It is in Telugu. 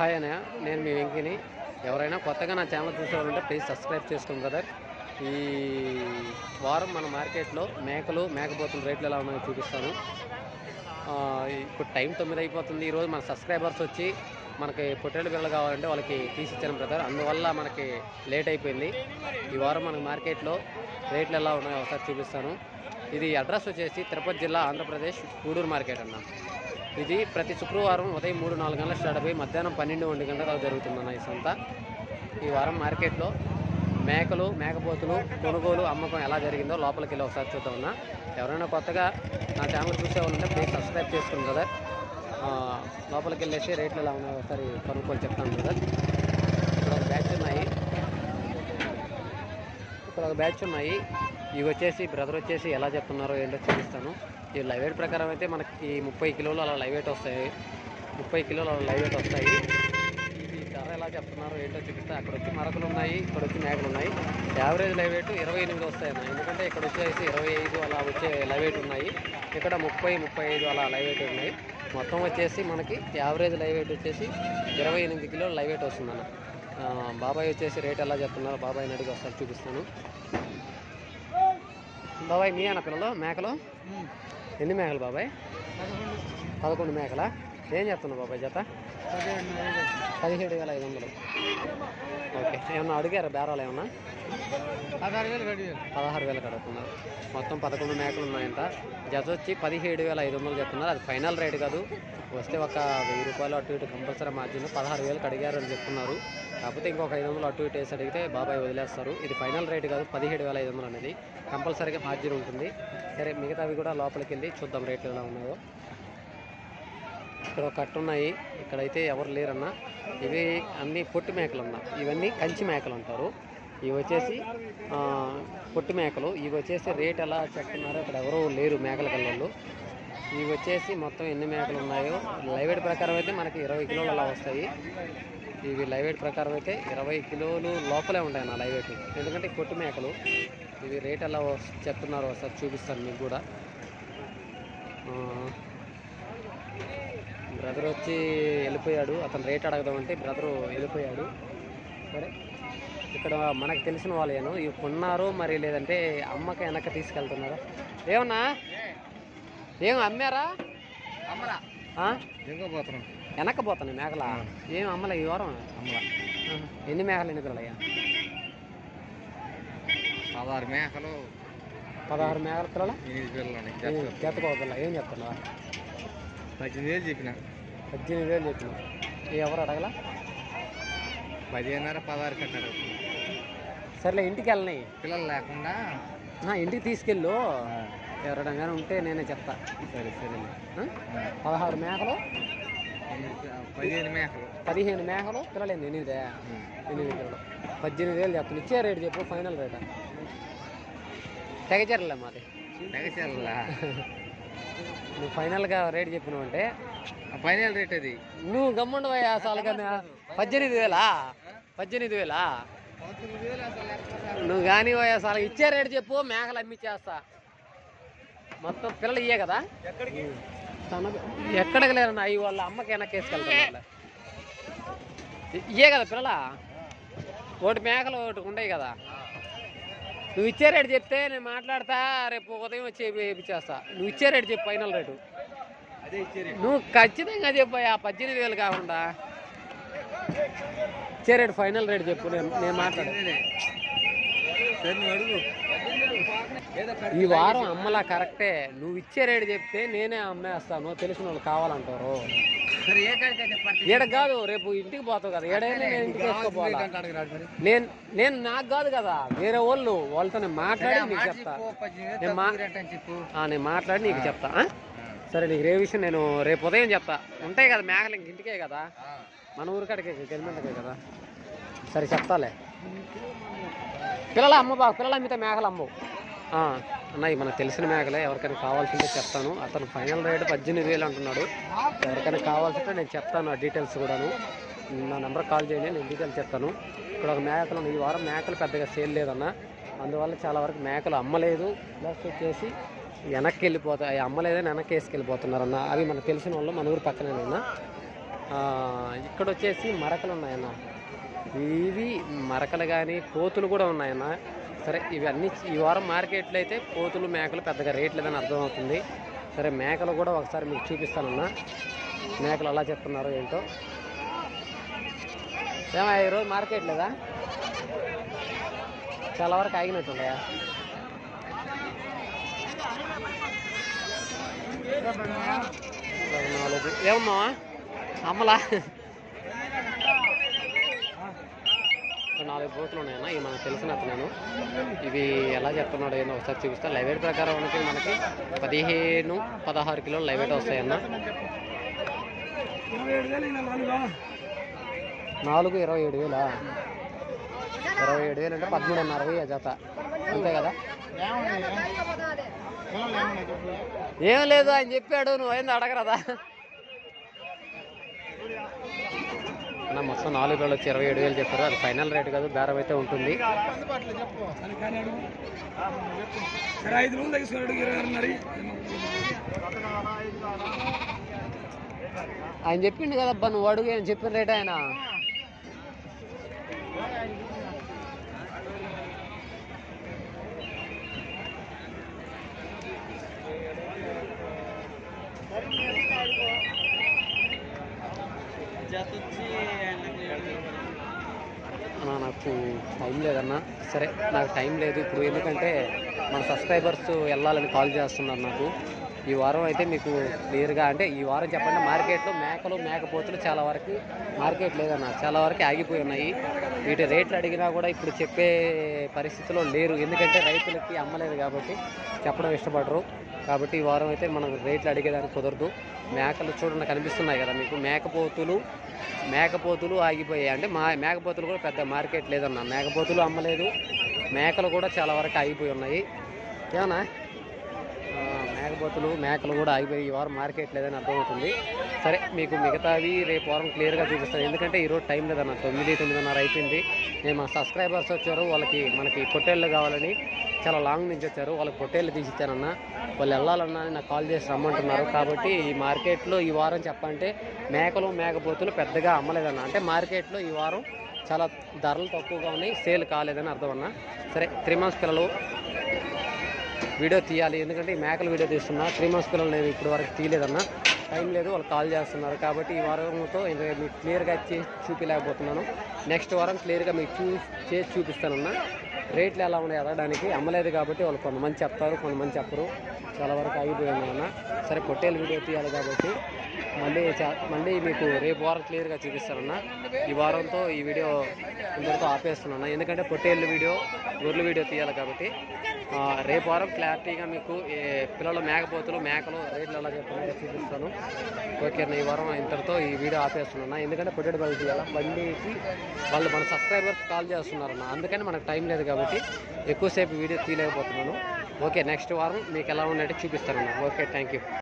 హాయ్ అనే నేను మీ వెంకిని. ఎవరైనా కొత్తగా నా ఛానల్ చూసేవాళ్ళంటే ప్లీజ్ సబ్స్క్రైబ్ చేసుకోండి బ్రదర్. ఈ వారం మన మార్కెట్లో మేకలు మేకపోతుల రేట్లు ఎలా ఉన్నాయో చూపిస్తాను. ఇప్పుడు టైం తొమ్మిది అయిపోతుంది. ఈరోజు మన సబ్స్క్రైబర్స్ వచ్చి మనకి పొట్టేళ్ళు పిల్లలు కావాలంటే వాళ్ళకి తీసిచ్చాను బ్రదర్. అందువల్ల మనకి లేట్ అయిపోయింది. ఈ వారం మనకి మార్కెట్లో రేట్లు ఎలా ఉన్నాయో ఒకసారి చూపిస్తాను. ఇది అడ్రస్ వచ్చేసి తిరుపతి జిల్లా ఆంధ్రప్రదేశ్ గూడూరు మార్కెట్ అన్న. ఇది ప్రతి శుక్రవారం ఉదయం మూడు నాలుగు గంటల స్టార్ట్ అయిపోయి మధ్యాహ్నం పన్నెండు ఒంటి గంటల దాకా జరుగుతుందన్న ఈ సంత. ఈ వారం మార్కెట్లో మేకలు మేకపోతులు కొనుగోలు అమ్మకం ఎలా జరిగిందో లోపలికి వెళ్ళి ఒకసారి చూద్దామన్నా ఎవరైనా కొత్తగా నా ఛానల్ చూసే వాళ్ళంటే ప్లీజ్ సబ్స్క్రైబ్ చేసుకుని బ్రదర్. లోపలికి వెళ్ళేసి రేట్లు ఎలా ఉన్నాయో ఒకసారి కొనుక్కోలు చెప్తాను బ్రదర్. ఇక్కడ ఒక బ్యాచ్ ఉన్నాయి. ఇక్కడ ఒక బ్యాచ్ ఉన్నాయి. ఇవి వచ్చేసి బ్రదర్ వచ్చేసి ఎలా చెప్తున్నారో ఏంటో చూపిస్తాను. ఈ లైవ్ వెయిట్ ప్రకారం అయితే మనకి ముప్పై కిలోలు అలా లైవ్ వెయిట్ వస్తాయి. ముప్పై కిలోలు అలా లైవ్ వెయిట్ వస్తాయి. ఇది ధర ఎలా చెప్తున్నారో ఏంటో చూపిస్తే. అక్కడ వచ్చి మరకలు ఉన్నాయి ఇక్కడ వచ్చి మేకలు ఉన్నాయి. యావరేజ్ లైవ్ వెయిట్ ఇరవై ఎనిమిది వస్తాయి అన్న. ఎందుకంటే ఇక్కడ వచ్చేసి ఇరవై ఐదు అలా వచ్చే లైవ్ వెయిట్ ఉన్నాయి. ఇక్కడ ముప్పై ముప్పై ఐదు అలా లైవ్ వెయిట్ ఉన్నాయి. మొత్తం వచ్చేసి మనకి యావరేజ్ లైవ్ వెయిట్ వచ్చేసి ఇరవై ఎనిమిది కిలోలు లైవ్ వెయిట్ వస్తుందన్న బాబాయ్ వచ్చేసి రేట్ ఎలా చెప్తున్నారు? బాబాయ్ అడిగి ఒకసారి చూపిస్తాను. బాబాయ్ మీ అన్న పిల్లలు మేకలు? ఎన్ని మేకలు బాబాయ్? పదకొండు మేకల? ఏం చెప్తున్నావు బాబాయ్ జత? పదిహేడు వేల ఐదు వందలు. ఓకే ఏమన్నా అడిగారా బేరాలు ఏమన్నా? పదహారు వేలు కడి పదహారు వేలకు అడుగుతున్నారు మొత్తం పదకొండు మేకలు ఉన్నాయంట. జత వచ్చి పదిహేడు వేల ఐదు వందలు చెప్తున్నారు. అది ఫైనల్ రేట్ కాదు. వస్తే ఒక వెయ్యి రూపాయలు అటు ఇటు కంపల్సరీ మార్జిన్ పదహారు వేలకు అడిగారు అని చెప్తున్నారు. కాకపోతే ఇంకొక ఐదు వందలు అటు ఇటు వేసి అడిగితే బాబాయ్ వదిలేస్తారు. ఇది ఫైనల్ రేట్ కాదు పదిహేడు వేల ఐదు వందలు అనేది. కంపల్సరీగా మార్జిన్ ఉంటుంది. సరే మిగతావి కూడా లోపలికి వెళ్ళి చూద్దాం రేట్లు ఎలా ఉన్నాయో. ఇక్కడ ఒక ఉన్నాయి. ఇక్కడైతే ఎవరు లేరన్న. ఇవి అన్ని పొట్టి మేకలు అన్న. ఇవన్నీ కంచి మేకలు అంటారు. ఇవి వచ్చేసి పొట్టి మేకలు. ఇవి వచ్చేసి రేట్ ఎలా చెప్తున్నారో ఇక్కడ ఎవరు లేరు మేకల కళ్ళు ఇవి వచ్చేసి మొత్తం ఎన్ని మేకలు ఉన్నాయో. లైవ్ ప్రకారం అయితే మనకి ఇరవై కిలోలు అలా వస్తాయి. ఇవి లైవ్ వెయిట్ ప్రకారం అయితే ఇరవై కిలోలు లోపలే ఉంటాయి నా లైవ్ వెయిట్. ఎందుకంటే కొట్టు మేకలు. ఇవి రేట్ ఎలా చెప్తున్నారో ఒకసారి చూపిస్తాను మీకు కూడా. బ్రదర్ వచ్చి వెళ్ళిపోయాడు. అతను రేట్ అడగదామంటే బ్రదరు వెళ్ళిపోయాడు. సరే. ఇక్కడ మనకు తెలిసిన వాళ్ళేను ఇవి కొన్నారు మరి లేదంటే అమ్మకి వెనక తీసుకెళ్తున్నారా? ఏమన్నా? ఏం అమ్మారా? అమ్మరా. వెనక పోతాను మేకలా? ఏం అమ్మలే ఈ వారం? అమ్మలా. ఎన్ని మేకలు ఎన్ని పిల్లలయ్యా పదహారు మేకలు. పదహారు మేకల పిల్లల? పిల్ల ఏం చెప్తున్నావా పద్దెనిమిది వేలు చెప్పిన. పద్దెనిమిది వేలు చెప్పిన. ఎవరు అడగలా? పదిహేనున్నర పదహారు కట్టాడు. సర్లే ఇంటికి వెళ్ళనాయి పిల్లలు లేకుండా. ఇంటికి తీసుకెళ్ళు. ఎవరైనా ఉంటే నేనే చెప్తా. సరే సరే? పదహారు మేకలు. పదిహేను మేకలు. పదిహేను మేకలు పిల్లలు ఎనిమిదే. ఎనిమిది పిల్లలు. పద్దెనిమిది వేలు చెప్తాను ఇచ్చే రేటు చెప్పు ఫైనల్ రేట్. తెగచర్లే మాది. నెగచర్లా నువ్వు ఫైనల్గా రేట్ చెప్పినావు అంటే ఫైనల్ రేట్ అది. నువ్వు గమ్ముండవయ్యా అసలు పద్దెనిమిది వేలా? పద్దెనిమిది వేలా? నువ్వు కానీ అసలు? ఇచ్చే రేటు చెప్పు మేకలు అమ్మిచ్చేస్తా మొత్తం పిల్లలు ఇయ్యే కదా? ఎక్కడికి? తన ఎక్కడికి లేరన్న అవి వాళ్ళ అమ్మకి వెనక్కి వేసుకెళ్తాను ఇయ్యే కదా పిల్లల? ఒకటి మేకలు ఒకటి ఉండయి కదా. నువ్వు ఇచ్చే రేటు చెప్తే నేను మాట్లాడతా రేపు ఉదయం వచ్చి నువ్వు ఇచ్చే రేటు చెప్పు ఫైనల్ రేట్. నువ్వు ఖచ్చితంగా చెప్పు ఆ పద్దెనిమిది వేలు కాకుండా. ఇచ్చే రేటు ఫైనల్ రేటు చెప్పు నేను నేను మాట్లాడు సరే నువ్వు అడుగు ఏదో ఈ వారం అమ్మలా కరెక్టే. నువ్వు ఇచ్చే రేటు చెప్తే నేనే అమ్మేస్తాను. తెలిసిన వాళ్ళు కావాలంటారు. సరే ఏ కాడికి అయితే పడుతుంది? ఈడ కాదు రేపు ఇంటికి పోతావు కదా. ఏడైనా నేను ఇంటికి వేసుకోపోవాలా. నేను నేను నాకు కాదు కదా. వేరే వాళ్ళు వాళ్ళతో నేను మాట్లాడి నీకు చెప్తా. నేను మాట్లాడి నీకు చెప్తా? సరే నీకు రే విషయం నేను రేపు ఉదయం చెప్తా. ఉంటాయి కదా మేకలు ఇంక ఇంటికే కదా. మన ఊరికాడికే గవర్నమెంట్కే కదా. సరే చెప్తాలే. పిల్లలు అమ్మ బాగా పిల్లలు అమ్మితే మేకలు అమ్మవు. అన్న మనకు తెలిసిన మేకలే ఎవరికైనా కావాల్సింటే చెప్తాను. అతను ఫైనల్ రేటు పద్దెనిమిది వేలు అంటున్నాడు. ఎవరికైనా కావాల్సింటే నేను చెప్తాను ఆ డీటెయిల్స్ కూడాను. నా నెంబర్ కాల్ చేయండి నేను డీటెయిల్స్ చెప్తాను. ఇక్కడ ఒక మేకలు ఈ వారం మేకలు పెద్దగా సేల్ లేదన్న. అందువల్ల చాలా వరకు మేకలు అమ్మలేదు. ప్లస్ వచ్చేసి వెనక్కి వెళ్ళిపోతాయి అవి అమ్మలేదని వెనక్కి వేసుకెళ్ళిపోతున్నారన్న. అవి మనకు తెలిసిన వాళ్ళు మన ఊరు పక్కనేనన్న ఇక్కడ వచ్చేసి మరకలు ఉన్నాయన్న ఇవి మరకలు కానీ కోతులు కూడా ఉన్నాయన్న. సరే ఇవన్నీ ఈ వారం మార్కెట్లో అయితే కోతులు మేకలు పెద్దగా రేట్ లేదని అర్థమవుతుంది. సరే మేకలు కూడా ఒకసారి మీకు చూపిస్తానన్నా. మేకలు అలా చెప్తున్నారు ఏంటో. ఏమా ఈరోజు మార్కెట్ లేదా? చాలా వరకు ఆగినట్టుండయా నాలుగు ఏమమ్మా అమ్మలా. నాలుగు బూతులు ఉన్నాయన్న ఇవి మనకు తెలిసిన అతను ఇవి ఎలా చెప్తున్నాడు ఏమో ఒకసారి చూపిస్తా. లైవేట్ ప్రకారం మనకి మనకి పదిహేను పదహారు కిలోలు లైవేట్ వస్తాయన్న. నాలుగు ఇరవై ఏడు వేలా? ఇరవై ఏడు వేలు అంటే పదమూడున్నర వెయ్యి జత. అంతే కదా? ఏం లేదు ఆయన చెప్పాడు నువ్వు నువ్వేంది అడగరదా? అన్న మొత్తం నాలుగు వేలు వచ్చి ఇరవై ఏడు వేలు చెప్పారు. అది ఫైనల్ రేట్ కాదు బేరం అయితే ఉంటుంది. ఆయన చెప్పిండు కదా అబ్బా నువ్వు అడుగు చెప్పిన రేట్ ఆయన అన్నా నాకు టైం లేదన్నా. సరే నాకు టైం లేదు. ఇప్పుడు ఎందుకంటే మన సబ్స్క్రైబర్స్ వెళ్ళాలని కాల్ చేస్తున్నారు నాకు. ఈ వారం అయితే మీకు క్లియర్గా అంటే ఈ వారం చెప్పండి మార్కెట్లో మేకలు మేకపోతులు చాలా వరకు మార్కెట్ లేదన్న చాలా వరకు ఆగిపోయి ఉన్నాయి. వీటి రేట్లు అడిగినా కూడా ఇప్పుడు చెప్పే పరిస్థితిలో లేరు. ఎందుకంటే రైతులకి అమ్మలేదు కాబట్టి చెప్పడం ఇష్టపడరు. కాబట్టి ఈ వారం అయితే మనం రేట్లు అడిగేదానికి కుదరదు. మేకలు చూడండి కనిపిస్తున్నాయి కదా మీకు. మేకపోతులు మేకపోతులు ఆగిపోయాయి. అంటే మా మేకపోతులు కూడా పెద్ద మార్కెట్ లేదన్న. మేకపోతులు అమ్మలేదు. మేకలు కూడా చాలా వరకు ఆగిపోయి ఉన్నాయి. ఏమన్నా? మేకపోతులు మేకలు కూడా ఆగిపోయి ఈ వారం మార్కెట్ లేదని అర్థమవుతుంది. సరే మీకు మిగతావి రేపు వారం క్లియర్గా చూపిస్తాను. ఎందుకంటే ఈరోజు టైం లేదన్న తొమ్మిది తొమ్మిదిన్నర అయిపోయింది. నేను మా సబ్స్క్రైబర్స్ వచ్చారు వాళ్ళకి మనకి పొట్టేళ్ళు కావాలని చాలా లాంగ్ నుంచి వచ్చారు. వాళ్ళకి పొట్టేళ్ళు తీసిచ్చానన్న వాళ్ళు వెళ్ళాలన్నా నాకు కాల్ చేసి రమ్మంటున్నారు. కాబట్టి ఈ మార్కెట్లో ఈ వారం చెప్పంటే మేకలు మేకపోతులు పెద్దగా అమ్మలేదన్న. అంటే మార్కెట్లో ఈ వారం చాలా ధరలు తక్కువగా ఉన్నాయి సేల్ కాలేదని అర్థం అన్న సరే త్రీ మంత్స్ పిల్లలు వీడియో తీయాలి. ఎందుకంటే ఈ మేకల వీడియో తీస్తున్నా. త్రీ మంత్స్ పిల్లలు నేను ఇప్పుడు వరకు తీయలేదన్నా. టైం లేదు. వాళ్ళు కాల్ చేస్తున్నారు. కాబట్టి ఈ వారంతో ఇంకా మీకు క్లియర్గా చేసి చూపించలేకపోతున్నాను నెక్స్ట్ వారం క్లియర్గా మీకు చూ చేసి చూపిస్తానన్నా. రేట్లు ఎలా ఉన్నాయి అడగడానికి అమ్మలేదు కాబట్టి వాళ్ళు కొంతమంది చెప్తారు కొంతమంది చెప్పరు. చాలా వరకు ఆగిపోయి సరే పొట్టేలు వీడియో తీయాలి కాబట్టి మళ్ళీ మళ్ళీ మీకు రేపు వారం క్లియర్గా చూపిస్తానన్న. ఈ వారంతో ఈ వీడియో ఇంతటితో ఆపేస్తున్నాను ఎందుకంటే పొట్టేళ్ళు వీడియో గొర్రెల వీడియో తీయాలి కాబట్టి రేపు వారం క్లారిటీగా మీకు పిల్లల పిల్లలు మేకపోతులు మేకలు రేట్లు ఎలా చెప్తున్నాయో చూపిస్తాను. ఓకే ఈ వారం ఇంతటితో ఈ వీడియో ఆపేస్తున్నాను ఎందుకంటే పొట్టేడు బండి తీయాలి బండికి వాళ్ళు మన సబ్స్క్రైబర్స్ కాల్ చేస్తున్నారన్న అందుకని మనకు టైం లేదు కాబట్టి ఎక్కువసేపు వీడియో తీయలేకపోతున్నాను. ఓకే నెక్స్ట్ వారం మీకు ఎలా ఉన్నట్టు చూపిస్తానన్న ఓకే థ్యాంక్ యూ.